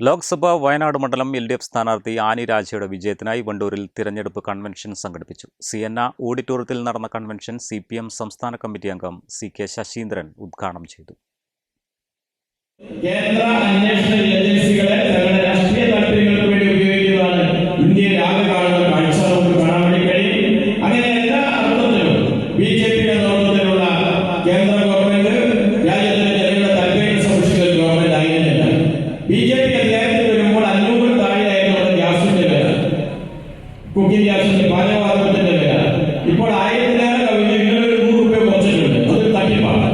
Lok Sabha Wayanad മണ്ഡലം L D F സ്ഥാനാർത്ഥി ആനി രാജയുടെ വിജയത്തിനായി വണ്ടൂരിൽ തിരഞ്ഞെടുപ്പ് കൺവെൻഷൻ സംഘടിപ്പിച്ചു. സി എൻ ആ ഓഡിറ്റോറിയത്തിൽ നടന്ന കൺവെൻഷൻ സി പി എം സംസ്ഥാന കമ്മിറ്റി അംഗം സി കെ ശശീന്ദ്രൻ ഉദ്ഘാടനം ചെയ്തു. കേന്ദ്ര വേണ്ടി ജെ പി അധികാരത്തിൽ വരുമ്പോൾ അഞ്ഞൂറിൽ താഴെയായിരുന്നു അവിടെ ഗ്യാസിന്റെ വില. കുക്കിംഗ് ഗ്യാസിന്റെ പാചകവാതകത്തിന്റെ വില. ഇപ്പോൾ ആയിരത്തിലേറെ കവിഞ്ഞ് ഇങ്ങനെ ഒരു നൂറ് രൂപ കുറച്ചിട്ടുണ്ട്. അതൊരു തട്ടിപ്പാണ്.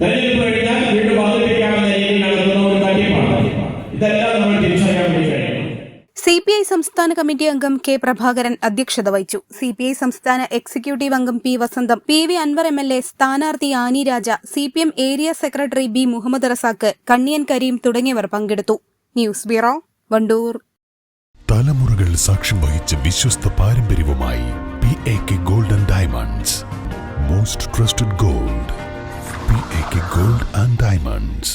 തെരഞ്ഞെടുപ്പ് കഴിഞ്ഞാൽ വീണ്ടും വർദ്ധിപ്പിക്കാമെന്ന രീതിയിൽ നടത്തുന്ന ഒരു തട്ടിപ്പാണ്. ഇതെല്ലാം നമ്മൾ തിരിച്ചറിയാൻ വേണ്ടി സി പി ഐ സംസ്ഥാന കമ്മിറ്റി അംഗം കെ പ്രഭാകരൻ അധ്യക്ഷത വഹിച്ചു. സി പി ഐ സംസ്ഥാന എക്സിക്യൂട്ടീവ് അംഗം P Vasantham P V Anvar M L A സ്ഥാനാർത്ഥി Annie Raja C P M area secretary B Muhammad Razak Kanniyan Kareem തുടങ്ങിയവർ പങ്കെടുത്തു. News bureau Wandoor. തലമുറകൾ സാക്ഷ്യം വഹിച്ച വിശ്വസ്ത പാരമ്പര്യവുമായി P A K golden diamonds most trusted gold P A K gold and diamonds